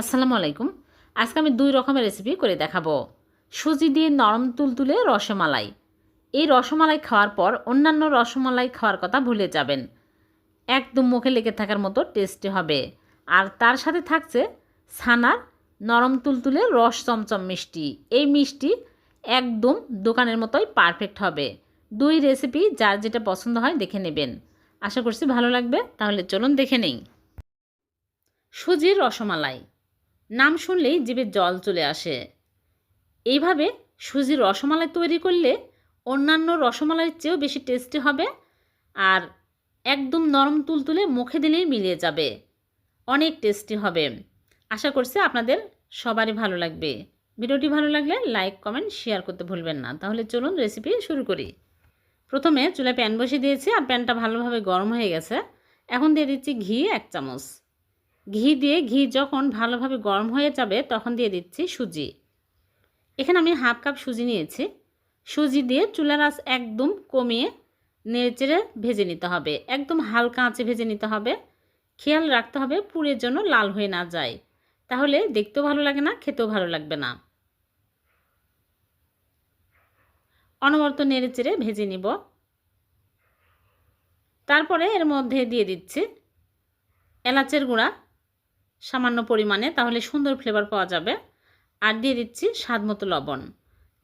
আসসালামু আলাইকুম। আজকে আমি দুই রকমের রেসিপি করে দেখাবো। সুজি দিয়ে নরম তুলতুলে রসমালাই। এই রসমালাই খাওয়ার পর অন্যান্য রসমালাই খাওয়ার কথা ভুলে যাবেন। একদম মুখে লেগে থাকার মতো টেস্টি হবে। আর তার সাথে থাকছে ছানার নরম তুলতুলে রস চমচম মিষ্টি। এই মিষ্টি একদম দোকানের মতোই পারফেক্ট হবে। দুই রেসিপি যার যেটা পছন্দ হয় দেখে নেবেন। আশা করছি ভালো লাগবে, তাহলে চলুন দেখে নেই। সুজির রসমালাই। নাম শুনলেই জিভে জল চলে আসে। এইভাবে সুজির রসমালাই তৈরি করলে অন্যান্য রসমালাইয়ের চেয়েও বেশি টেস্টি হবে আর একদম নরম তুলতুলে মুখে দিলেই মিলিয়ে যাবে। অনেক টেস্টি হবে। আশা করছি আপনাদের সবারই ভালো লাগবে। ভিডিওটি ভালো লাগলে লাইক, কমেন্ট, শেয়ার করতে ভুলবেন না। তাহলে চলুন রেসিপি শুরু করি। প্রথমে চুলায় প্যান বসিয়ে দিয়েছি আর প্যানটা ভালোভাবে গরম হয়ে গেছে। এখন দিয়ে দিচ্ছি ঘি এক চামচ। ঘি দিয়ে ঘি যখন ভালোভাবে গরম হয়ে যাবে, তখন দিয়ে দিচ্ছি সুজি। এখানে আমি হাফ কাপ সুজি নিয়েছি। সুজি দিয়ে চুলার আঁচ একদম কমিয়ে নেড়েচেড়ে ভেজে নিতে হবে। একদম হালকা আঁচে ভেজে নিতে হবে। খেয়াল রাখতে হবে পুরের জন্য লাল হয়ে না যায়। তাহলে দেখতেও ভালো লাগে না, খেতেও ভালো লাগবে না। অনবরত নেড়েচেড়ে ভেজে নিব। তারপরে এর মধ্যে দিয়ে দিচ্ছি এলাচের গুঁড়া। সামান্য পরিমাণে, তাহলে সুন্দর ফ্লেভার পাওয়া যাবে। আর দিয়ে দিচ্ছি স্বাদ মতো লবণ।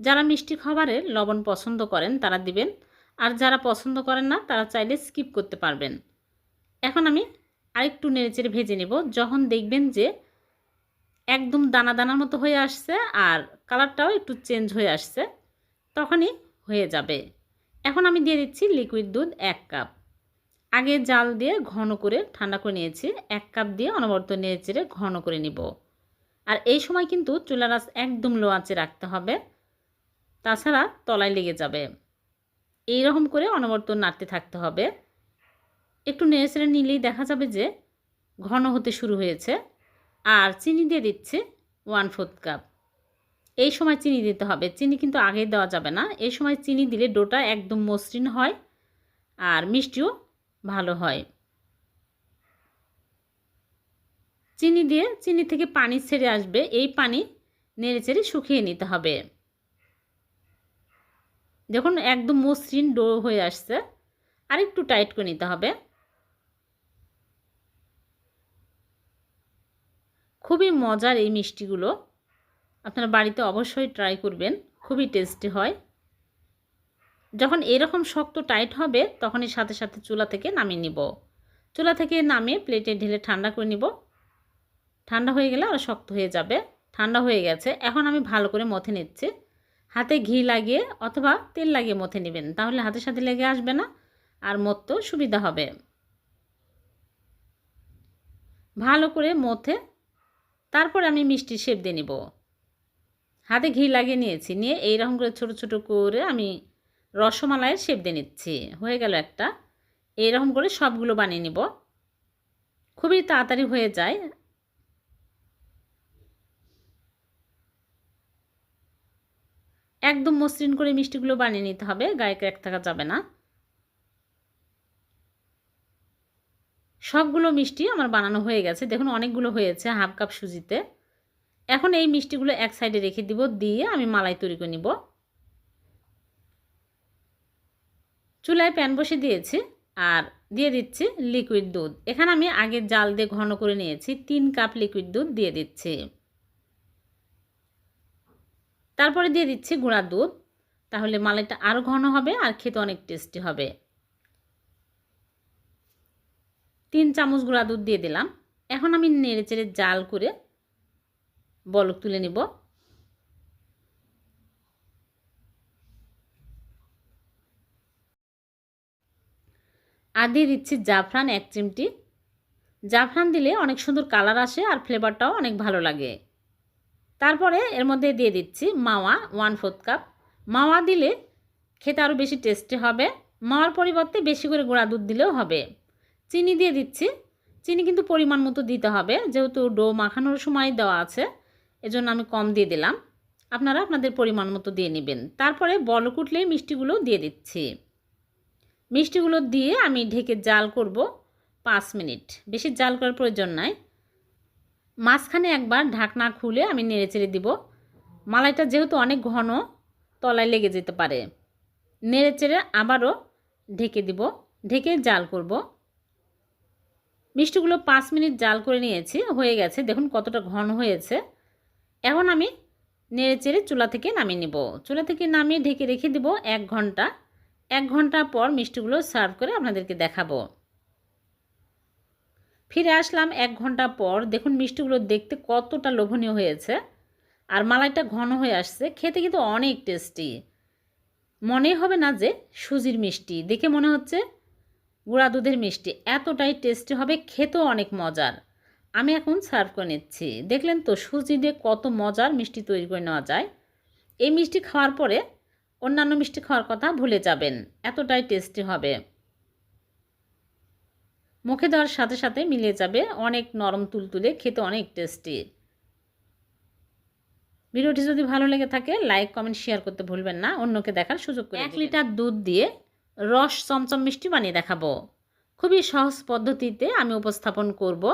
যারা মিষ্টি খাবারে লবণ পছন্দ করেন, তারা দিবেন। আর যারা পছন্দ করেন না, তারা চাইলে স্কিপ করতে পারবেন। এখন আমি আরেকটু নেড়েচেড়ে ভেজে নেব। যখন দেখবেন যে একদম দানা দানার মতো হয়ে আসছে আর কালারটাও একটু চেঞ্জ হয়ে আসছে, তখনই হয়ে যাবে। এখন আমি দিয়ে দিচ্ছি লিকুইড দুধ এক কাপ আগে জাল দিয়ে ঘন করে ঠান্ডা করে নিয়েছি। এক কাপ দিয়ে অনবরত নেড়ে চেড়ে ঘন করে নিব। আর এই সময় কিন্তু চুলার আঁচ একদম লো আঁচে রাখতে হবে। তাছাড়া তলায় লেগে যাবে। এই রকম করে অনবরত নাড়তে থাকতে হবে। একটু নেড়ে চেড়ে নিলেই দেখা যাবে যে ঘন হতে শুরু হয়েছে। আর চিনি দিয়ে দিচ্ছে ওয়ান ফোর্থ কাপ এই সময় চিনি দিতে হবে। চিনি কিন্তু আগে দেওয়া যাবে না। এই সময় চিনি দিলে ডোটা একদম মসৃণ হয়। আর মিষ্টিও ভালো হয়। চিনি দিয়ে, চিনি থেকে পানি ছেড়ে আসবে। এই পানি নেড়ে চেড়ে শুকিয়ে নিতে হবে। দেখুন, একদম মসৃণ ডো হয়ে আসছে। আর একটু টাইট করে নিতে হবে। খুবই মজার এই মিষ্টিগুলো। আপনারা বাড়িতে অবশ্যই ট্রাই করবেন। খুবই টেস্টি হয়। যখন এরকম শক্ত টাইট হবে, তখনই সাথে সাথে চুলা থেকে নামিয়ে নিব। চুলা থেকে নামিয়ে প্লেটে ঢেলে ঠান্ডা করে নিব। ঠান্ডা হয়ে গেলে আর শক্ত হয়ে যাবে। ঠান্ডা হয়ে গেছে। এখন আমি ভালো করে মথে নিচ্ছি। হাতে ঘি লাগিয়ে অথবা তেল লাগিয়ে মথে নেবেন। তাহলে হাতের সাথে লেগে আসবে না আর মততেও সুবিধা হবে। ভালো করে মথে তারপর আমি মিষ্টি শেপ দিয়ে নিব। হাতে ঘি লাগিয়ে নিয়েছি। নিয়ে এইরকম করে ছোট ছোট করে আমি রসমালাইয়ের শেপ দিয়ে নিচ্ছি। হয়ে গেল একটা। এইরকম করে সবগুলো বানিয়ে নিব। খুবই তাড়াতাড়ি হয়ে যায়। একদম মসৃণ করে মিষ্টিগুলো বানিয়ে নিতে হবে। গায়ে ক্র্যাক থাকা যাবে না। সবগুলো মিষ্টি আমার বানানো হয়ে গেছে। দেখুন, অনেকগুলো হয়েছে হাফ কাপ সুজিতে। এখন এই মিষ্টিগুলো এক সাইডে রেখে দিব। দিয়ে আমি মালাই তৈরি করে নিব। চুলায় প্যান বসে দিয়েছি আর দিয়ে দিচ্ছি লিকুইড দুধ। এখানে আমি আগে জাল দিয়ে ঘন করে নিয়েছি, তিন কাপ লিকুইড দুধ দিয়ে দিচ্ছি। তারপরে দিয়ে দিচ্ছি গুঁড়া দুধ, তাহলে মালাইটা আরও ঘন হবে আর খেতে অনেক টেস্টি হবে। তিন চামচ গুঁড়া দুধ দিয়ে দিলাম। এখন আমি নেড়ে চেড়ে জাল করে বলক তুলে নিব। আর দিয়ে দিচ্ছি জাফরান এক চিমটি। জাফরান দিলে অনেক সুন্দর কালার আসে আর ফ্লেভারটাও অনেক ভালো লাগে। তারপরে এর মধ্যে দিয়ে দিচ্ছি মাওয়া ওয়ান ফোর্থ কাপ। মাওয়া দিলে খেতে আরও বেশি টেস্টি হবে। মাওয়ার পরিবর্তে বেশি করে গুঁড়া দুধ দিলেও হবে। চিনি দিয়ে দিচ্ছি। চিনি কিন্তু পরিমাণ মতো দিতে হবে, যেহেতু ডো মাখানোর সময় দেওয়া আছে, এজন্য আমি কম দিয়ে দিলাম। আপনারা আপনাদের পরিমাণ মতো দিয়ে নেবেন। তারপরে বলক উঠলেই মিষ্টিগুলো দিয়ে দিচ্ছি। মিষ্টিগুলো দিয়ে আমি ঢেকে জাল করব পাঁচ মিনিট। বেশি জাল করার প্রয়োজন নাই। মাঝখানে একবার ঢাকনা খুলে আমি নেড়ে চেড়ে দিব। মালাইটা যেহেতু অনেক ঘন, তলায় লেগে যেতে পারে। নেড়ে চেড়ে আবারও ঢেকে দিব। ঢেকে জাল করব। মিষ্টিগুলো পাঁচ মিনিট জাল করে নিয়েছি, হয়ে গেছে। দেখুন কতটা ঘন হয়েছে। এখন আমি নেড়ে চেড়ে চুলা থেকে নামিয়ে নিব। চুলা থেকে নামিয়ে ঢেকে রেখে দিব এক ঘণ্টা। এক ঘণ্টা পর মিষ্টিগুলো সার্ভ করে আপনাদেরকে দেখাবো। ফিরে আসলাম এক ঘণ্টা পর। দেখুন, মিষ্টিগুলো দেখতে কতটা লোভনীয় হয়েছে। আর মালাইটা ঘন হয়ে আসছে। খেতে কিন্তু অনেক টেস্টি। মনে হবে না যে সুজির মিষ্টি। দেখে মনে হচ্ছে গুঁড়া দুধের মিষ্টি। এতটাই টেস্টি হবে, খেতেও অনেক মজার। আমি এখন সার্ভ করে নিচ্ছি। দেখলেন তো, সুজি দিয়ে কত মজার মিষ্টি তৈরি করে নেওয়া যায়। এই মিষ্টি খাওয়ার পরে অন্যান্য মিষ্টি খাওয়ার কথা ভুলে যাবেন। এতটাই টেস্টি হবে। মুখে দেওয়ার সাথে সাথে মিলিয়ে যাবে অনেক নরম তুলতুলে খেতে অনেক টেস্টি ভিডিওটি যদি ভালো লেগে থাকে লাইক কমেন্ট শেয়ার করতে ভুলবেন না। অন্যকে দেখার সুযোগ করে এক লিটার দুধ দিয়ে রস চমচম মিষ্টি বানিয়ে দেখাবো। খুবই সহজ পদ্ধতিতে আমি উপস্থাপন করব।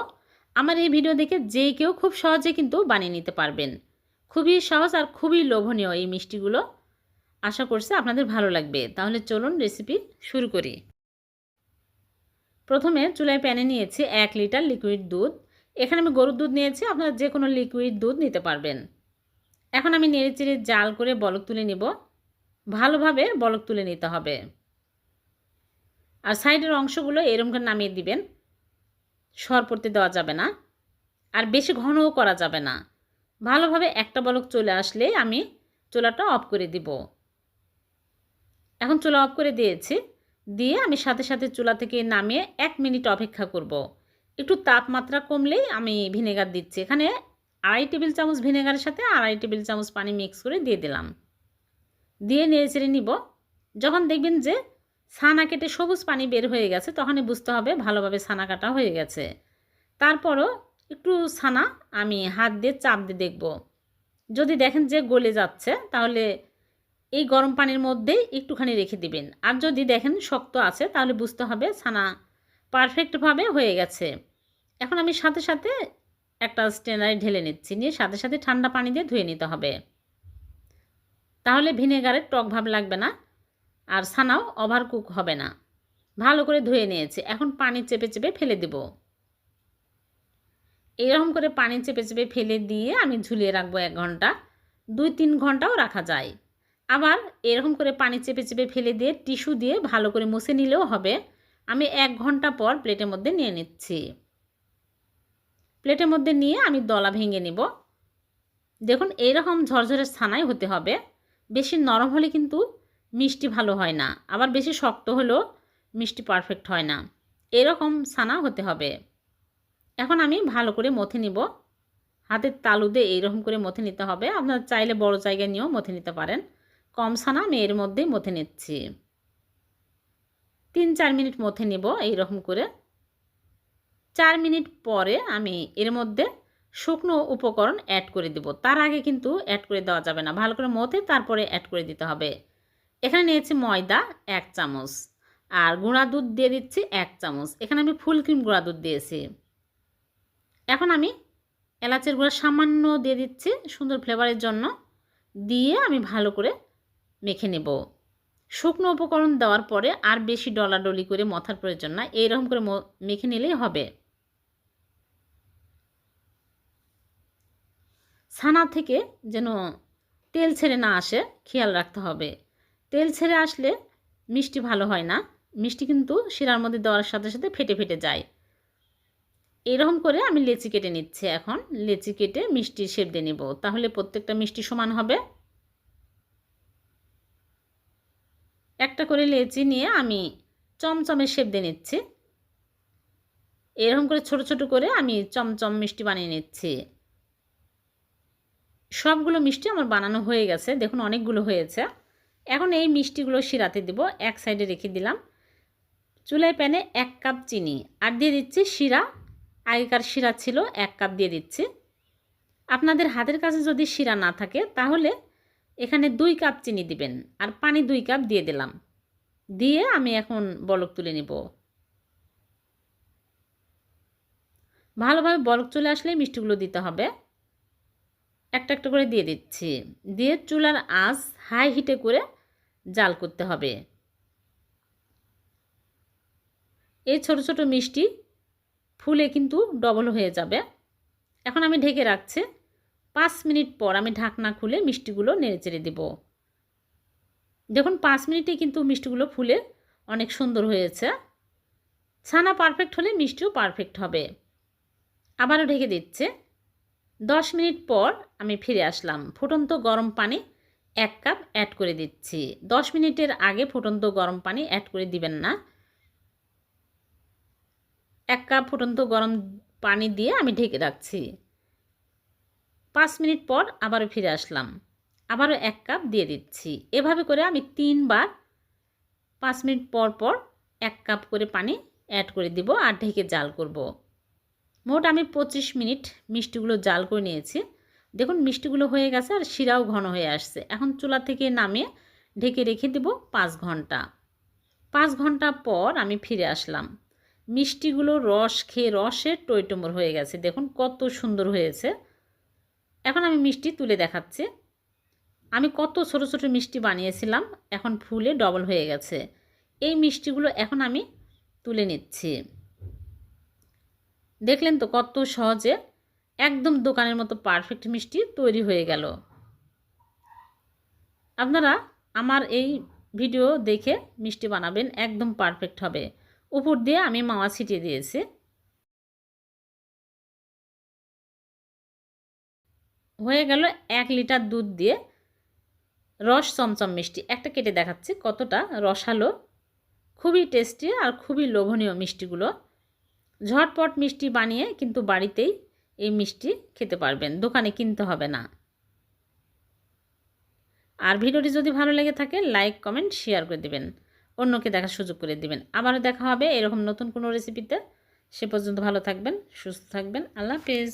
আমার এই ভিডিও দেখে যে কেউ খুব সহজে কিন্তু বানিয়ে নিতে পারবেন। খুবই সহজ আর খুবই লোভনীয় এই মিষ্টিগুলো। আশা করছি আপনাদের ভালো লাগবে। তাহলে চলুন রেসিপি শুরু করি। প্রথমে চুলায় প্যানে নিয়েছি এক লিটার লিকুইড দুধ। এখানে আমি গরুর দুধ নিয়েছি, আপনারা যে কোনো লিকুইড দুধ নিতে পারবেন। এখন আমি নেড়ে চেড়ে জাল করে বলক তুলে নিব। ভালোভাবে বলক তুলে নিতে হবে। আর সাইডের অংশগুলো এরম করে নামিয়ে দিবেন। সর পড়তে দেওয়া যাবে না। আর বেশি ঘনও করা যাবে না। ভালোভাবে একটা বলক চলে আসলে আমি চোলাটা অফ করে দিব। এখন চুলা অফ করে দিয়েছি। দিয়ে আমি সাথে সাথে চুলা থেকে নামিয়ে এক মিনিট অপেক্ষা করব। একটু তাপমাত্রা কমলেই আমি ভিনেগার দিচ্ছি। এখানে আড়াই টেবিল চামচ ভিনেগারের সাথে আড়াই টেবিল চামচ পানি মিক্স করে দিয়ে দিলাম। দিয়ে নেড়ে চেড়ে নিব। যখন দেখবেন যে ছানা কেটে সবুজ পানি বের হয়ে গেছে, তখনই বুঝতে হবে ভালোভাবে ছানা কাটা হয়ে গেছে। তারপরও একটু ছানা আমি হাত দিয়ে চাপ দিয়ে দেখব। যদি দেখেন যে গলে যাচ্ছে, তাহলে এই গরম পানির মধ্যেই একটুখানি রেখে দিবেন। আর যদি দেখেন শক্ত আছে, তাহলে বুঝতে হবে ছানা পারফেক্টভাবে হয়ে গেছে। এখন আমি সাথে সাথে একটা স্টেনারে ঢেলে নিচ্ছি, নিয়ে সাথে সাথে ঠান্ডা পানি দিয়ে ধুয়ে নিতে হবে। তাহলে ভিনেগারের টক ভাব লাগবে না, আর ছানাও ওভার কুক হবে না। ভালো করে ধুয়ে নিয়েছি, এখন পানি চেপে চেপে ফেলে দেব। এরকম করে পানি চেপে চেপে ফেলে দিয়ে আমি ঝুলিয়ে রাখব এক ঘণ্টা, দুই তিন ঘন্টাও রাখা যায়। আবার এরকম করে পানি চেপে চেপে ফেলে দিয়ে টিস্যু দিয়ে ভালো করে মুছে নিলেও হবে। আমি এক ঘণ্টা পর প্লেটের মধ্যে নিয়ে নিচ্ছি। প্লেটের মধ্যে নিয়ে আমি দলা ভেঙে নিব। দেখুন এইরকম ঝরঝরে ছানাই হতে হবে। বেশি নরম হলে কিন্তু মিষ্টি ভালো হয় না। আবার বেশি শক্ত হলেও মিষ্টি পারফেক্ট হয় না। এরকম ছানা হতে হবে। এখন আমি ভালো করে মথে নিব। হাতের তালু দিয়ে এইরকম করে মথে নিতে হবে। আপনার চাইলে বড় জায়গায় নিয়েও মথে নিতে পারেন। কম ছানা আমি এর মধ্যেই মথে নিচ্ছি। তিন, চার মিনিট মথে নিব এইরকম করে। চার মিনিট পরে আমি এর মধ্যে শুকনো উপকরণ অ্যাড করে দেব। তার আগে কিন্তু অ্যাড করে দেওয়া যাবে না। ভালো করে মথে তারপরে অ্যাড করে দিতে হবে। এখানে নিয়েছি ময়দা এক চামচ আর গুঁড়া দুধ দিয়ে দিচ্ছি এক চামচ। এখানে আমি ফুল ক্রিম গুঁড়া দুধ দিয়েছি। এখন আমি এলাচের গুঁড়া সামান্য দিয়ে দিচ্ছি সুন্দর ফ্লেভারের জন্য। দিয়ে আমি ভালো করে মেখে নেব। শুকনো উপকরণ দেওয়ার পরে আর বেশি ডলাডলি করে মথার প্রয়োজন না, এইরকম করে মেখে নিলেই হবে। ছানা থেকে যেন তেল ছেড়ে না আসে, খেয়াল রাখতে হবে। তেল ছেড়ে আসলে মিষ্টি ভালো হয় না, মিষ্টি কিন্তু শিরার মধ্যে দেওয়ার সাথে সাথে ফেটে ফেটে যায়। এরকম করে আমি লেচি কেটে নিচ্ছি এখন, লেচি কেটে মিষ্টি শেপ দিয়ে নেব। তাহলে প্রত্যেকটা মিষ্টি সমান হবে। একটা করে লেচি নিয়ে আমি চমচমের শেপ দিয়ে নিচ্ছি। এরকম করে ছোট ছোট করে আমি চমচম মিষ্টি বানিয়ে নিচ্ছি। সবগুলো মিষ্টি আমার বানানো হয়ে গেছে। দেখুন, অনেকগুলো হয়েছে। এখন এই মিষ্টিগুলো শিরাতে দেব। এক সাইডে রেখে দিলাম। চুলায় প্যানে এক কাপ চিনি। আর দিয়ে দিচ্ছি শিরা। আগেকার শিরা ছিল, এক কাপ দিয়ে দিচ্ছি। আপনাদের হাতের কাছে যদি শিরা না থাকে, তাহলে এখানে দুই কাপ চিনি দিবেন আর পানি দুই কাপ দিয়ে দিলাম। দিয়ে আমি এখন বলক তুলে নিব। ভালোভাবে বরফ চলে আসলে মিষ্টিগুলো দিতে হবে। একটা একটা করে দিয়ে দিচ্ছি। দিয়ে চুলার আঁচ হাই হিটে করে জাল করতে হবে। এই ছোট ছোট মিষ্টি ফুলে কিন্তু ডবল হয়ে যাবে। এখন আমি ঢেকে রাখছি। পাঁচ মিনিট পর আমি ঢাকনা খুলে মিষ্টিগুলো নেড়ে চেড়ে দেব। দেখুন, পাঁচ মিনিটে কিন্তু মিষ্টিগুলো ফুলে অনেক সুন্দর হয়েছে। ছানা পারফেক্ট হলে মিষ্টিও পারফেক্ট হবে। আবারও ঢেকে দিচ্ছে। দশ মিনিট পর আমি ফিরে আসলাম। ফুটন্ত গরম পানি এক কাপ অ্যাড করে দিচ্ছি। দশ মিনিটের আগে ফুটন্ত গরম পানি অ্যাড করে দিবেন না। এক কাপ ফুটন্ত গরম পানি দিয়ে আমি ঢেকে রাখছি। পাঁচ মিনিট পর আবারও ফিরে আসলাম। আবারও এক কাপ দিয়ে দিচ্ছি। এভাবে করে আমি তিনবার পাঁচ মিনিট পর পর এক কাপ করে পানি অ্যাড করে দিব আর ঢেকে জাল করব। মোট আমি পঁচিশ মিনিট মিষ্টিগুলো জাল করে নিয়েছি। দেখুন, মিষ্টিগুলো হয়ে গেছে আর শিরাও ঘন হয়ে আসছে। এখন চুলা থেকে নামিয়ে ঢেকে রেখে দেব পাঁচ ঘণ্টা। পাঁচ ঘণ্টা পর আমি ফিরে আসলাম। মিষ্টিগুলো রস খেয়ে রসের টইটম্বর হয়ে গেছে। দেখুন, কত সুন্দর হয়েছে। এখন আমি মিষ্টি তুলে দেখাচ্ছি। আমি কত ছোট ছোট মিষ্টি বানিয়েছিলাম, এখন ফুলে ডবল হয়ে গেছে। এই মিষ্টিগুলো এখন আমি তুলে নিচ্ছি। দেখলেন তো কত সহজে একদম দোকানের মতো পারফেক্ট মিষ্টি তৈরি হয়ে গেল। আপনারা আমার এই ভিডিও দেখে মিষ্টি বানাবেন, একদম পারফেক্ট হবে। উপর দিয়ে আমি মাওয়া ছিটিয়ে দিয়েছি। হয়ে গেল এক লিটার দুধ দিয়ে রস চমচম মিষ্টি। একটা কেটে দেখাচ্ছি কতটা রসালো, খুবই টেস্টি আর খুবই লোভনীয় মিষ্টিগুলো। ঝটপট মিষ্টি বানিয়ে কিন্তু বাড়িতেই এই মিষ্টি খেতে পারবেন, দোকানে কিনতে হবে না। আর ভিডিওটি যদি ভালো লেগে থাকে, লাইক, কমেন্ট শেয়ার করে দেবেন। অন্যকে দেখার সুযোগ করে দিবেন। আবারও দেখা হবে এরকম নতুন কোনো রেসিপিতে সে পর্যন্ত ভালো থাকবেন, সুস্থ থাকবেন। আল্লাহ হাফেজ।